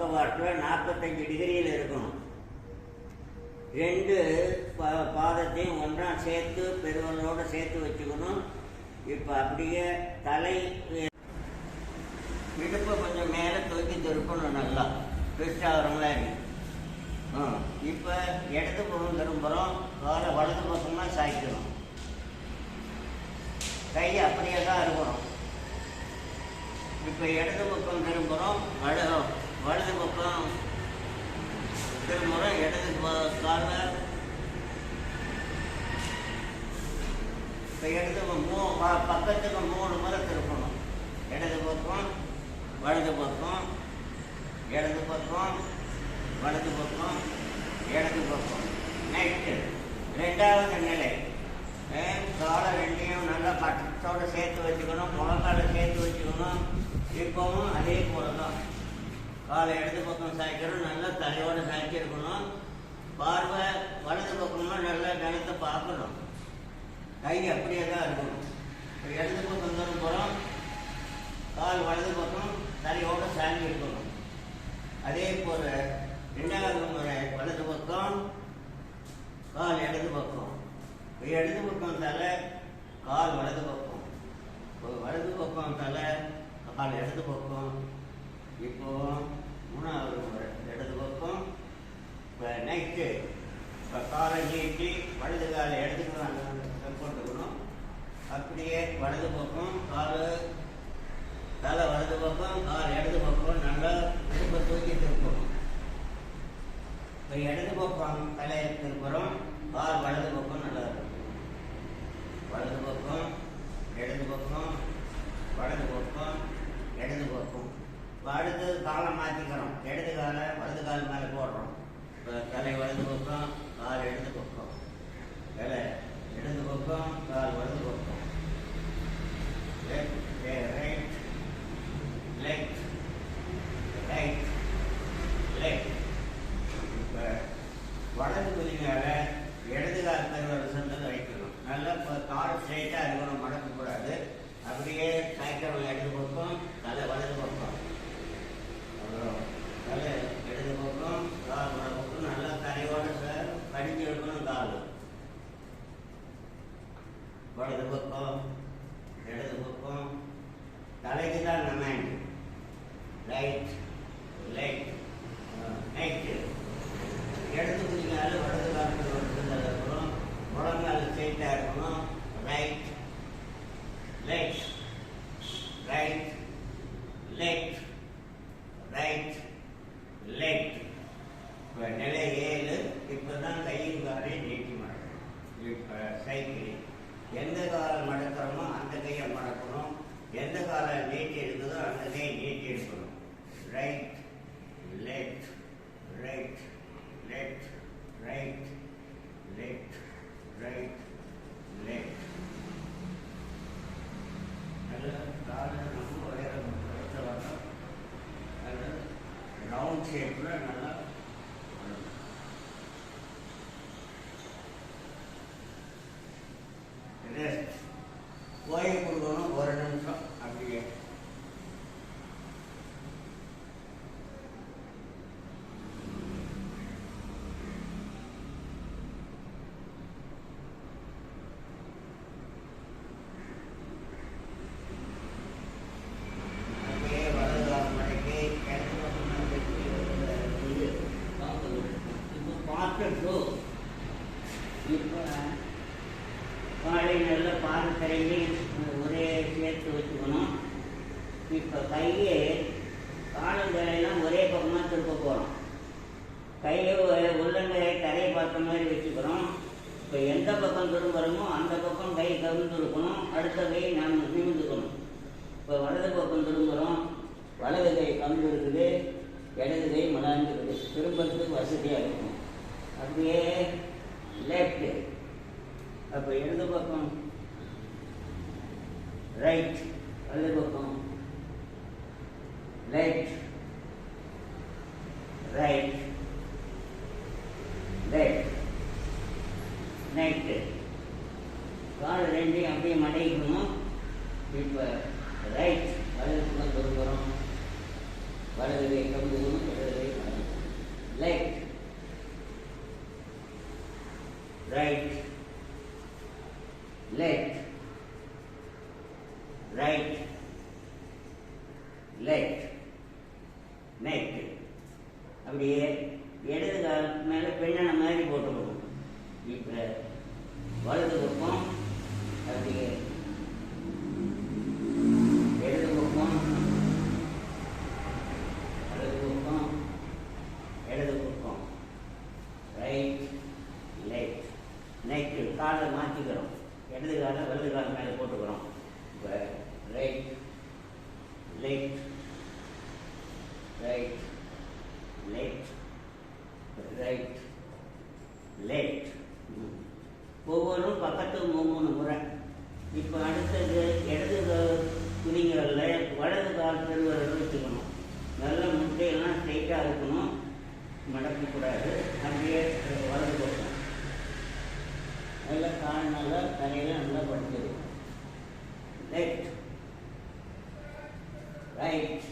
பக்கவாட்டில் நாற்பத்தஞ்சு டிகிரியில் இருக்கணும். ரெண்டு பா- பாதத்தையும் ஒன்றா சேர்த்து பெருவலோட சேர்த்து வச்சுக்கணும். இப்போ அப்படியே தலை இடுப்பை கொஞ்சம் மேலே தூக்கி திருப்பணும் நல்லா. ட்விஸ்ட் ஆகிற இப்போ இடது பக்கம் திரும்புகிறோம் காலை வலது பக்கமாக சாய்க்கணும். கை அப்படியே தான் இருக்கணும். இப்போ இடது பக்கம் திரும்புகிறோம் வலது வலது பக்கம் திரும்புகிறோம் இடது ப- இப்போ இடது பக்கம் மூ பக்கத்துக்கு மூணு முறை திருப்பணும். இடது பக்கம் வலது பக்கம் இடது பக்கம் வலது பக்கம் இடது பக்கம் நைட்டு ரெண்டாவது நிலை. அஹ் காலை ரெண்டையும் நல்லா பட்டத்தோடு சேர்த்து வச்சுக்கணும் முழங்கால சேர்த்து வச்சுக்கணும். இப்போவும் அதே போல தான் காலை இடது பக்கம் சாய்க்கிறோம் நல்லா தலையோட சாய்ச்சிருக்கணும் பார்வை வலது பக்கம்னா நல்லா நிலத்தை பார்க்கணும். கை அப்படியே தான் இருக்கணும். இப்போ இடது பக்கம் தரும் போகிறோம் கால் வலது பக்கம் தலையோட சாய்ஞ்சி இருக்கணும். அதே போல் ரெண்டாவது முறை வலது பக்கம் கால் இடது பக்கம். இப்போ இடது பக்கம் தலை கால் வலது பக்கம். இப்போ வலது பக்கம் தலை கால் இடது பக்கம். இப்போ மூணாவது முறை இடது பக்கம் இப்போ நைட்டு இப்போ காலை நீட்டி வலது காலை இடத்துக்கு போட்டுக்கணும் அப்படியே வலது பக்கம் கால் தலை வலது பக்கம் கால் இடது பக்கம் நல்லா திரும்ப தூக்கி திருப்பணும் இப்போ இடது பக்கம் தலையை திருப்புறோம் கால் வலது பக்கம் நல்லா இருக்கும் வலது பக்கம் இடது பக்கம் வலது பக்கம் இடது பக்கம் இப்போ அடுத்தது காலை மாற்றிக்கிறோம் இடது காலை வலது கால் மேலே போடுறோம் இப்போ தலை வலது பக்கம் கால் இடது பக்கம் தலை இடது பக்கம் கால் வலது பக்கம் left right left right left இப்போ வலது குதிங்கால இடது கால் பெருவரல் சென்று வைக்கணும் நல்லா இப்போ கால் ஸ்ட்ரைட்டாக இருக்கணும் மடக்கக்கூடாது அப்படியே சாய்க்கிறோம் இடது பக்கம் தலை வலது பக்கம் அப்புறம் தலை இடது பக்கம் கால் வலது பக்கம் நல்லா தரையோட சார் கடிஞ்சு எடுக்கணும் கால் வலது பக்கம் இடது பக்கம் தலைக்கு தான் கமாண்ட் ரைட் லைட் நைட்டு இடது குதிங்கால வலது காலத்தில் வருது இருக்கணும் முழங்கால ஸ்ட்ரைட்டாக இருக்கணும் right left right left right left இப்போ நிலை ஏழு இப்போ தான் கையும் காலையும் நீட்டி மடக்கணும் இப்போ சைக்கிள் எந்த காலம் மடக்கிறோமோ அந்த கையை மடக்கணும் எந்த காலம் நீட்டி இருக்குதோ அந்த கையை நீட்டி எடுக்கணும் right left right left, right, left, right, left. நல்ல காலை நம்ம உயரம் எடுத்து வரணும் நல்ல ரவுண்ட் ஷேப்பில் நல்லா வரணும். ரெஸ்ட் ஓய்வு கொடுக்கணும் ஒரு நிமிஷம் அப்படியே அப்படியே வலது கால் மடக்கி இடது பக்கம் வச்சு இது இப்போ பார்ட்டு டூ இப்போ காலை நல்ல பால் கரைஞ்சி ஒரே சேர்த்து வச்சுக்கணும் இப்போ கையை காலங்களையெல்லாம் ஒரே பக்கமாக திருப்ப போகிறோம் கையை ஒ- உள்ளங்கையை தரையை பார்த்த மாதிரி வச்சுக்கிறோம் இப்போ எந்த பக்கம் திரும்புகிறோமோ அந்த பக்கம் கை கவிழ்ந்து இருக்கணும் அடுத்த கை நாம் நிமிந்துக்கணும் இப்போ வலது பக்கம் திரும்புகிறோம் வலது கை கம்பு இருக்குது. இடது கை மலாந்து இருக்குது வசதியாக இருக்கும். அப்படியே லெஃப்ட் அப்போ இடது பக்கம் ரைட் வலது பக்கம் லெஃப்ட் ரைட் லெஃப்ட் நைட்டு கால் ரெண்டையும் அப்படியே மடக்கணும் இப்போ ரைட் வலது பக்கம் திரும்புகிறோம் வலது கை கம்புகணும் இடது கை மடங்கு left right left right left neck அப்படியே இடது கால் மேலே பெண்ணான மாதிரி போட்டுக்கணும் இப்போ வலது பக்கம் அப்படியே இடது பக்கம் வலது பக்கம் இடது பக்கம் ரைட் லெஃப்ட் நெக் காலை மாற்றிக்கிறோம் இடது காலை வலது கால் மேலே போட்டுக்கிறோம். இப்போ right left right left right left ஒவ்வொன்றும் பக்கத்து மூணு முறை. இப்போ அடுத்தது இடது துணிகளில் வலது கால் பெருவரல் வச்சுக்கணும். நல்ல முட்டையெல்லாம் ஸ்ட்ரைட்டாக இருக்கணும். மடக்கக்கூடாது. அப்படியே வலது நல்லா கால் நல்லா தலையில் நல்லா படுத்துது left right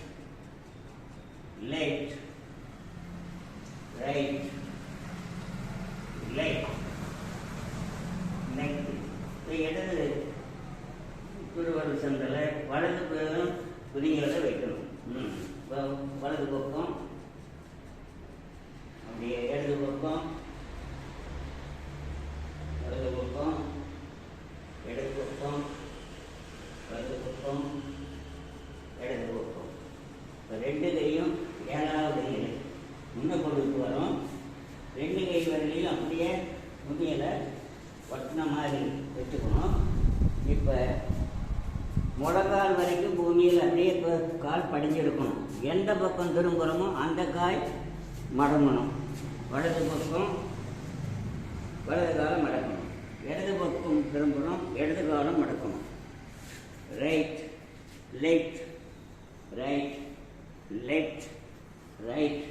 left right, left, next. இப்போ இடது திருவருள் சந்தில் வலது பேரும் துணிகளை வைக்கணும் ம் இப்போ வலது பக்கம் அப்படியே இடது பக்கம் வலது பக்கம் இடது பக்கம் வலது பக்கம் இடது பக்கம் இப்போ ரெண்டு கையும் ஏழாவது கையில் முன்ன கொண்டு வரோம் ரெண்டு அப்படியே முதியலை ஒட்டின மாதிரி வச்சுக்கணும் இப்போ முழங்கால் வரைக்கும் பூமியில் அப்படியே இப்போ கால் படிஞ்சிருக்கணும். எந்த பக்கம் திரும்புகிறோமோ அந்த காய் மடங்கணும். வலது பக்கம் வலது காலம் மடக்கணும். இடது பக்கம் திரும்பணும் இடது காலம் மடக்கணும். Right left right left right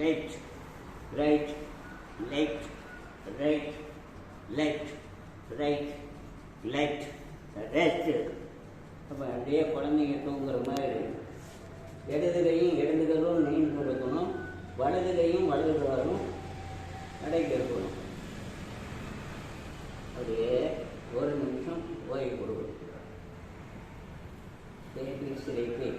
left right left, right, left, right, left, rest. அப்போ அப்படியே குழந்தைங்க தூங்குற மாதிரி இடது கையும் இடது கரும் நீண்டு கொடுக்கணும் வலது கையும் வலது காலும் அடைக்கி இருக்கணும். அப்படியே ஒரு நிமிஷம் ஓய்வு கொடுக்கணும். தேப்பி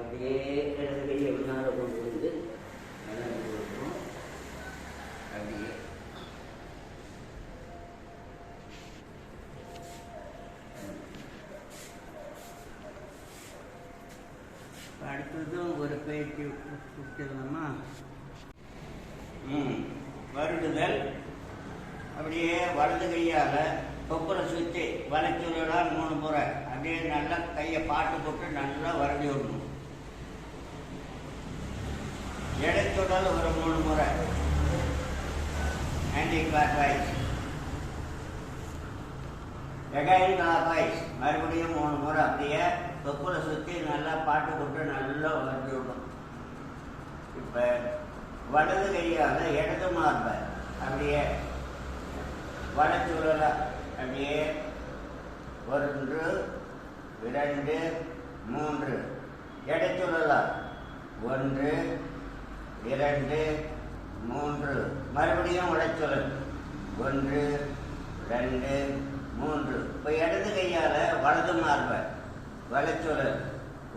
அப்படியே இடது கையை முன்னால் கொண்டு வந்து மேலே கொடுக்கணும் அப்படியே இப்ப அடுத்ததும் ஒரு பயிற்சி கொடுத்துருந்தோமா ம் வருடுதல். அப்படியே வலது கையால் தொப்புரை சுற்றி வளைச்சு விடலாம் மூணு முறை அப்படியே நல்லா கையை பாட்டு போட்டு நல்லா வரடி விடணும். இடைத்துடல் ஒரு மூணு முறை anticlockwise again clockwise மறுபடியும் மூணு முறை அப்படியே தொப்புரை சுற்றி நல்லா பாட்டு போட்டு நல்லா வரடி விடணும். இப்போ வலது கையால் இடது மார்பை அப்படியே வளைச்சு விடலாம் அப்படியே ஒன்று இரண்டு மூன்று. இடைச்சுழலாம் ஒன்று இரண்டு மூன்று. மறுபடியும் உடைச்சுழல் ஒன்று ரெண்டு மூன்று. இப்போ இடது கையால் வலது மார்பை வளைச்சுழல்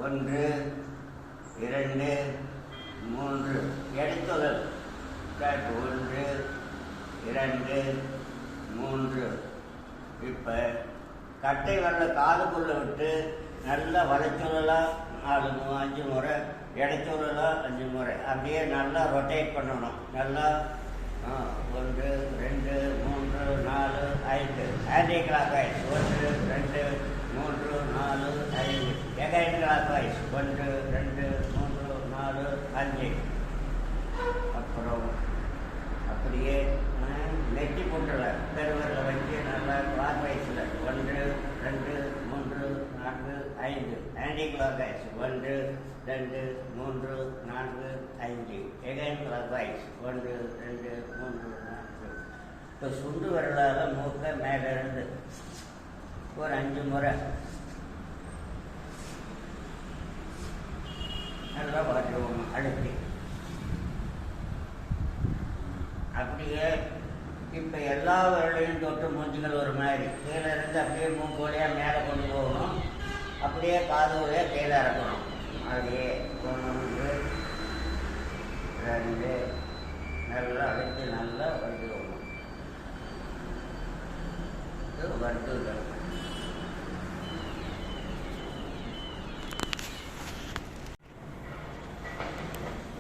ஒன்று இரண்டு மூன்று. இடைச்சுழல் ஒன்று இரண்டு மூன்று. இப்போ கட்டை வரல காதுக்குள்ளே விட்டு நல்லா வளைச்சுழலாம் நாலு அஞ்சு முறை. இடைச்சுழலாம் அஞ்சு முறை. அப்படியே நல்லா ரொட்டேட் பண்ணணும். நல்லா ஒன்று ரெண்டு மூன்று நாலு ஐந்து. ஆன்டி கிளாக் ஆயிடுச்சு. ஒன்று ரெண்டு மூன்று நாலு ஐந்து வயசு வைஸ் ஒன்று ரெண்டு மூன்று நாலு அஞ்சு அப்புறம் அப்படியே நெட்டி போட்டுல பெருவரில் வச்சு நல்லா கிளாக் வைஸில் ஒன்று ரெண்டு மூன்று நான்கு ஐந்து ஆன்டி கிளாக் வைஸ் ஒன்று ரெண்டு மூன்று நான்கு அஞ்சு எகைன் வைஸ் ஒன்று ரெண்டு மூன்று நான்கு இப்போ சுண்டு வரலாறு மூக்க மேலே இருந்து ஒரு அஞ்சு முறை. நல்லா வாட்டுவோம் அழுத்தி அப்படியே இப்போ எல்லா விரலையும் தொட்டு மூஞ்சுகள் ஒரு மாதிரி. கீழே இருந்து அப்படியே மூக்கு மேலே கொண்டு போகணும். அப்படியே காது கீழே இறக்கணும். அப்படியே ஒன்று ரெண்டு நல்லா அழுத்தி நல்லா வடிக்கணும் இது வறுத்து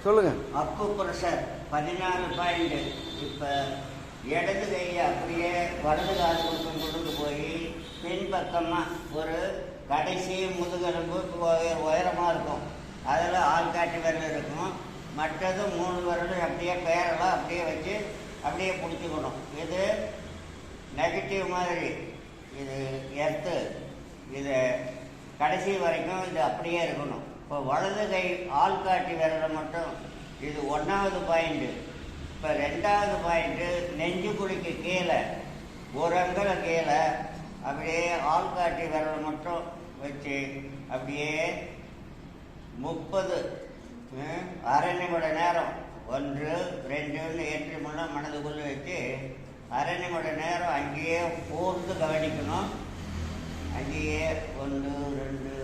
சொல்லுங்க. அப்பு புருஷர் பதினாலு பாயிண்ட் இப்போ இடது கையை அப்படியே வலது கால் பக்கம் கொண்டு போய் பின்பக்கமாக ஒரு கடைசி முதுகெலும்பு உய- உயரமா இருக்கும். அதில் ஆள்காட்டி விரல் இருக்கும். மற்றது மூணு விரலும் அப்படியே பேரெல்லாம் அப்படியே வச்சு அப்படியே பிடிச்சிக்கணும். இது நெகட்டிவ் மாதிரி. இது எர்த்து இது கடைசி வரைக்கும் இது அப்படியே இருக்கணும். இப்போ வலது கை ஆள்காட்டி விரலை மட்டும் இது ஒன்றாவது பாயிண்ட்டு இப்போ ரெண்டாவது பாயிண்ட்டு நெஞ்சு குழிக்கு கீழே ஒரு அங்கலை கீழே அப்படியே ஆள்காட்டி விரலை மட்டும் வச்சு அப்படியே முப்பது அரை நிமிட நேரம் ஒன்று ரெண்டுன்னு ஏற்றி முன்னா மனதுக்குள்ளே வச்சு அரை நிமிட நேரம் அங்கேயே கூர்ந்து கவனிக்கணும். அங்கேயே ஒன்று ரெண்டு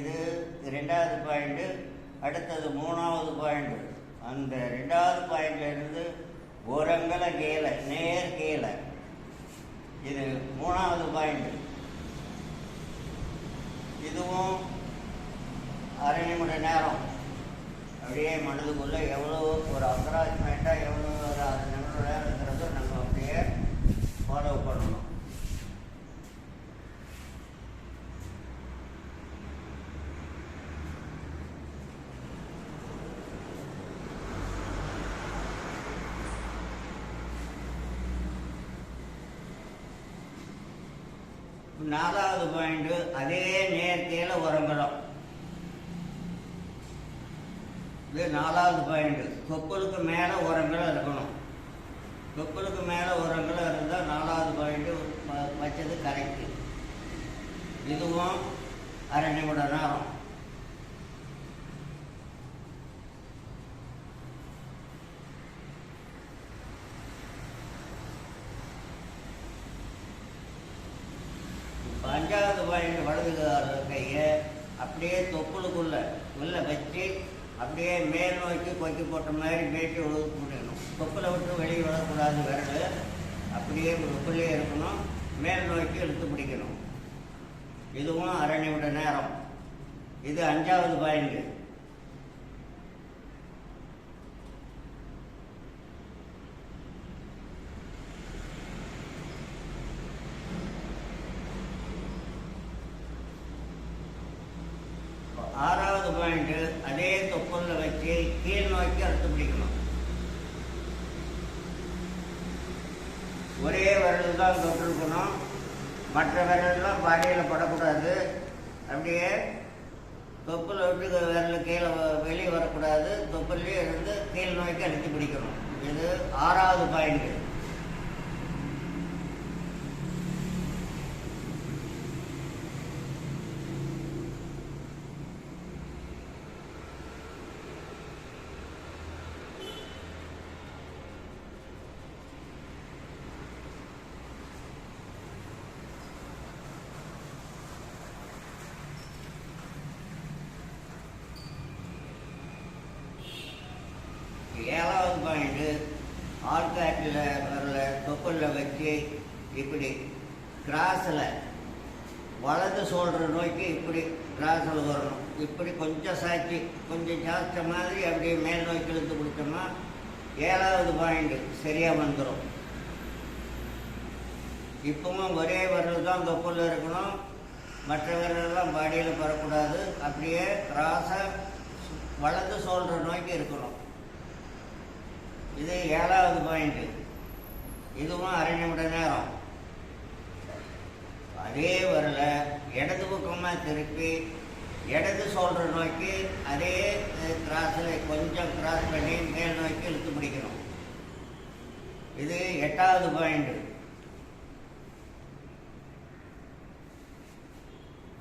இது ரெண்டாவது பாயிண்ட்டு அடுத்தது மூணாவது பாயிண்ட். அந்த ரெண்டாவது பாயிண்ட்லேருந்து உரங்களை ஓரங்கல கீழே நேர் கீழே இது மூணாவது பாயிண்ட். இதுவும் அரை நிமிட நேரம். அப்படியே மனதுக்குள்ளே எவ்வளோ ஒரு அப்ராச்மெண்ட்டாக எவ்வளோ ஒரு அரை நிமிட நேரங்கிறதும் நம்ம அப்படியே ஃபாலோ பண்ணணும் நாலாவது பாயிண்ட் அதே நேர்த்தியில உறங்கணும் இது நாலாவது பாயிண்ட் தொப்புளுக்கு மேலே உரங்களும் இருக்கணும். தொப்புளுக்கு மேலே உரங்களும் இருந்தால் நாலாவது பாயிண்ட்டு வச்சது கரெக்டு இதுவும் அரை நிமிடம் நேரம் இப்ப அஞ்சாவது பாயிண்ட் வலது கால் கையை அப்படியே தொப்புளுக்குள்ள உள்ள வச்சு அப்படியே மேல் நோக்கி கொக்கி போட்ட மாதிரி மேட்டி உழுது முடியணும் தொப்புல விட்டு வெளியே விடக்கூடாது விரல். அப்படியே கொப்பிலே இருக்கணும். மேல் நோக்கி இழுத்து பிடிக்கணும். இதுவும் அரை நிமிட நேரம். இது அஞ்சாவது பாயிண்ட்டு ஆறாவது பாயிண்ட் அதே தொப்புல வச்சு கீழ் நோக்கி அறுத்து பிடிக்கணும் ஒரே விரல் தான் தொட்டிருக்கணும் மற்ற விரல்லாம் பாடியில் படக்கூடாது அப்படியே தொப்புல விட்டு விரல் கீழே வ- வெளியே வரக்கூடாது தொப்புலேயே இருந்து கீழ் நோக்கி அழுத்தி பிடிக்கணும் இது ஆறாவது பாயிண்ட் ஏழாவது பாயிண்ட் ஆள்காட்டில் வரல தொப்புளில் வச்சு இப்படி கிராஸில் வலது சோல்ற நோக்கி இப்படி கிராஸில் வரணும். இப்படி கொஞ்சம் சாய்ச்சி கொஞ்சம் சாய்ச்ச மாதிரி அப்படியே மேல் நோக்கி இழுத்து கொடுத்தோம்னா ஏழாவது பாயிண்ட் சரியாக வந்துடும் இப்பவும் ஒரே விரல் தான் தொப்புள்ள இருக்கணும். மற்ற விரலெல்லாம் பாடியில் பெறக்கூடாது அப்படியே கிராஸை வலது சொல்கிற நோக்கி இருக்கணும். இது ஏழாவது பாயிண்ட்டு இதுவும் அரை நிமிட நேரம் அதே வரல இடது பக்கமாக திருப்பி இடது சோல்ற நோக்கி அதே கிராஸில் கொஞ்சம் கிராஸ் பண்ணி மேல் நோக்கி இழுத்து பிடிக்கணும். இது எட்டாவது பாயிண்ட்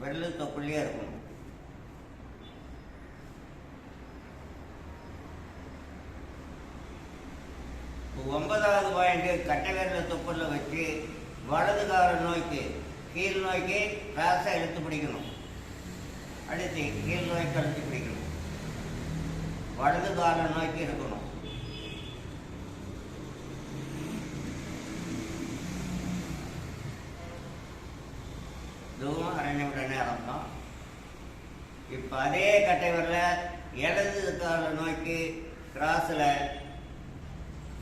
வெள்ளு தொப்புலேயே இருக்கணும் ஒன்பதாவது பாயிண்ட் கட்டை விரல வச்சு வலது கால நோய்க்கு கீழ் நோய்க்கு கிராஸாக இழுத்து பிடிக்கணும். அடுத்து கீழ் நோய்க்கு அழுத்தி பிடிக்கணும். வலது கால நோய்க்கு இருக்கணும். இதுவும் அரை நிமிட நேரம் தான் இப்போ அதே கட்டை வரல இடது கால நோய்க்கு கிராஸில்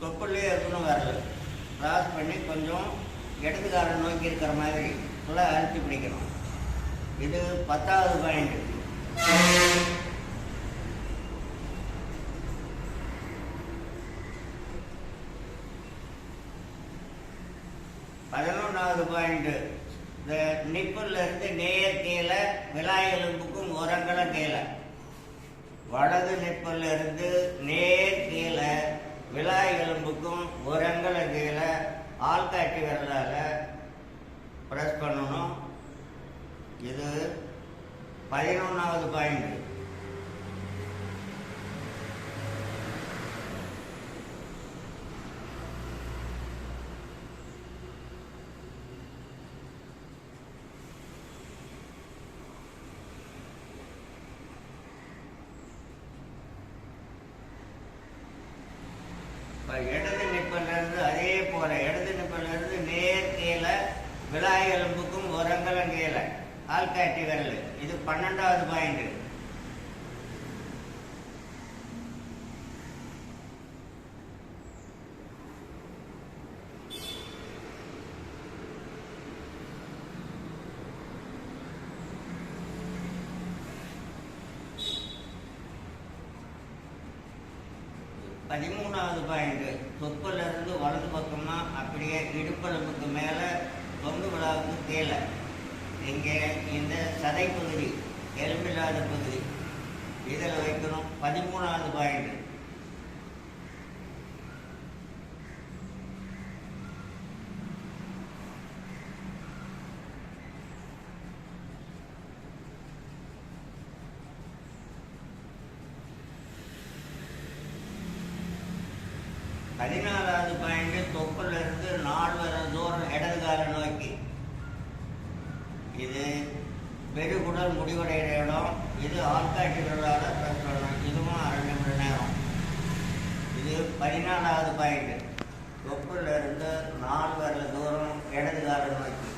தொப்புள்ளே இருக்கணும் வரல கிராஸ் பண்ணி கொஞ்சம் இடது நோக்கி இருக்கிற மாதிரி ஃபுல்லாக அழுத்தி பிடிக்கணும். இது பத்தாவது பாயிண்ட் பதினொன்றாவது பாயிண்ட் இந்த நிப்புலேருந்து இருந்து கீழே விலாய் எலும்புக்கும் உரங்கள கீழே. வலது நிப்புலேருந்து நேர் கீழே விலாய் எலும்புக்கும் உரங்கள கீழே ஆள்காட்டி விரலால ப்ரெஸ் பண்ணணும். இது பதினொன்றாவது பாயிண்ட் இப்போ இடது போல இடது நிப்பிலிருந்து நேர் கீழே விலாய் எலும்புக்கும் உரங்கலம் கீழே. ஆள்காட்டி விரல். இது பன்னெண்டாவது பாயிண்ட் பதிமூணாவது பாயிண்ட் தொப்புல இருந்து வலது பக்கமா அப்படியே இடுப்பெலும்புக்கு மேல தொங்கு விழாவுக்கு கீழே இங்கே இந்த சதை பகுதி எலும்பில்லாத பகுதி. இதில் வைக்கணும். பதிமூணாவது பாயிண்ட் பதினாலாவது பாயிண்ட் தொப்புல இருந்து நாலு வர தூரம் இடது கால நோக்கி இது பெருகுடல் முடிவடைகிற இடம் இது ஆள்காட்டுகளால் ப்ரெஸ் பண்ணணும் இதுவும் அரை நிமிட நேரம் இது பதினாலாவது பாயிண்ட் தொப்புல இருந்து நாலு வரல தூரம் இடது கால நோக்கி.